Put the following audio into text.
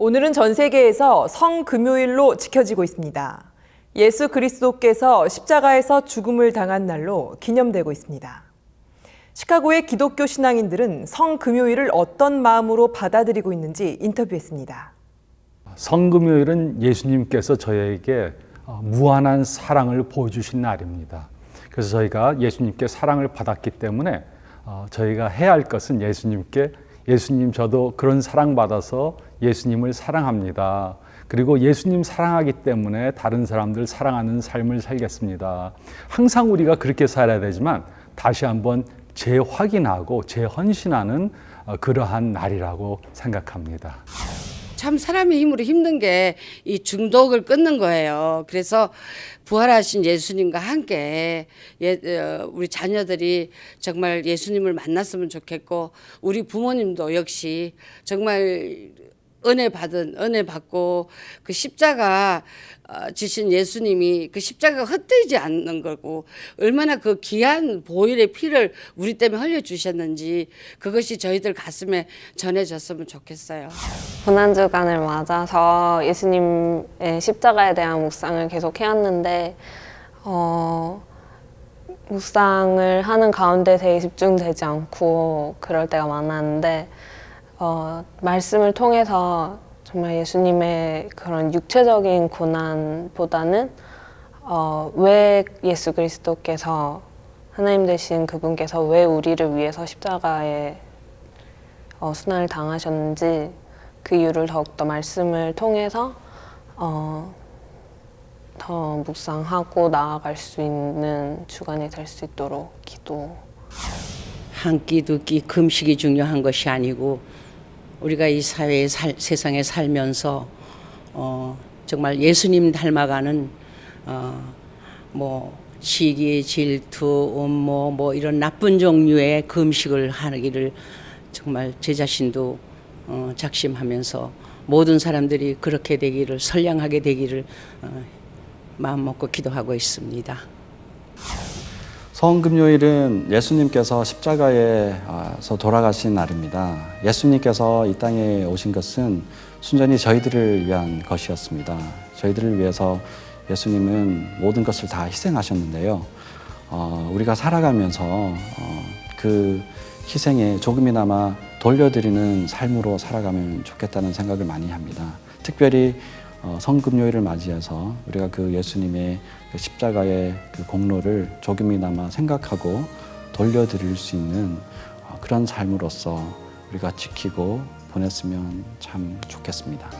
오늘은 전 세계에서 성금요일로 지켜지고 있습니다. 예수 그리스도께서 십자가에서 죽음을 당한 날로 기념되고 있습니다. 시카고의 기독교 신앙인들은 성금요일을 어떤 마음으로 받아들이고 있는지 인터뷰했습니다. 성금요일은 예수님께서 저희에게 어, 무한한 사랑을 보여주신 날입니다. 그래서 저희가 예수님께 사랑을 받았기 때문에 어, 저희가 해야 할 것은 예수님께 예수님 저도 그런 사랑 받아서 예수님을 사랑합니다. 그리고 예수님 사랑하기 때문에 다른 사람들 사랑하는 삶을 살겠습니다. 항상 우리가 그렇게 살아야 되지만 다시 한번 재확인하고 재헌신하는 어, 그러한 날이라고 생각합니다. 참 사람의 힘으로 힘든 게 이 중독을 끊는 거예요. 그래서 부활하신 예수님과 함께 예, 어, 우리 자녀들이 정말 예수님을 만났으면 좋겠고 우리 부모님도 역시 정말 은혜 받은 은혜 받고 그 십자가 어, 지신 예수님이 그 십자가가 헛되지 않는 거고 얼마나 그 귀한 보혈의 피를 우리 때문에 흘려 주셨는지 그것이 저희들 가슴에 전해졌으면 좋겠어요. 고난 주간을 맞아서 예수님의 십자가에 대한 묵상을 계속 해왔는데 어, 묵상을 하는 가운데 되게 집중되지 않고 그럴 때가 많았는데 어, 말씀을 통해서 정말 예수님의 그런 육체적인 고난보다는 어, 왜 예수 그리스도께서 하나님 되신 그분께서 왜 우리를 위해서 십자가에 어, 순환을 당하셨는지 그 이유를 더욱더 말씀을 통해서 어, 더 묵상하고 나아갈 수 있는 주간이 될 수 있도록 기도. 한 끼 두 끼 금식이 중요한 것이 아니고 우리가 이 사회에 살, 세상에 살면서 어, 정말 예수님 닮아가는 어, 뭐 시기, 질투, 음모 뭐 이런 나쁜 종류의 금식을 하기를 정말 제 자신도 어, 작심하면서 모든 사람들이 그렇게 되기를 선량하게 되기를 어, 마음 먹고 기도하고 있습니다. 성금요일은 예수님께서 십자가에서 돌아가신 날입니다. 예수님께서 이 땅에 오신 것은 순전히 저희들을 위한 것이었습니다. 저희들을 위해서 예수님은 모든 것을 다 희생하셨는데요. 어, 우리가 살아가면서 어, 그 희생에 조금이나마 돌려드리는 삶으로 살아가면 좋겠다는 생각을 많이 합니다. 특별히 어, 성금요일을 맞이해서 우리가 그 예수님의 그 십자가의 그 공로를 조금이나마 생각하고 돌려드릴 수 있는 어, 그런 삶으로서 우리가 지키고 보냈으면 참 좋겠습니다.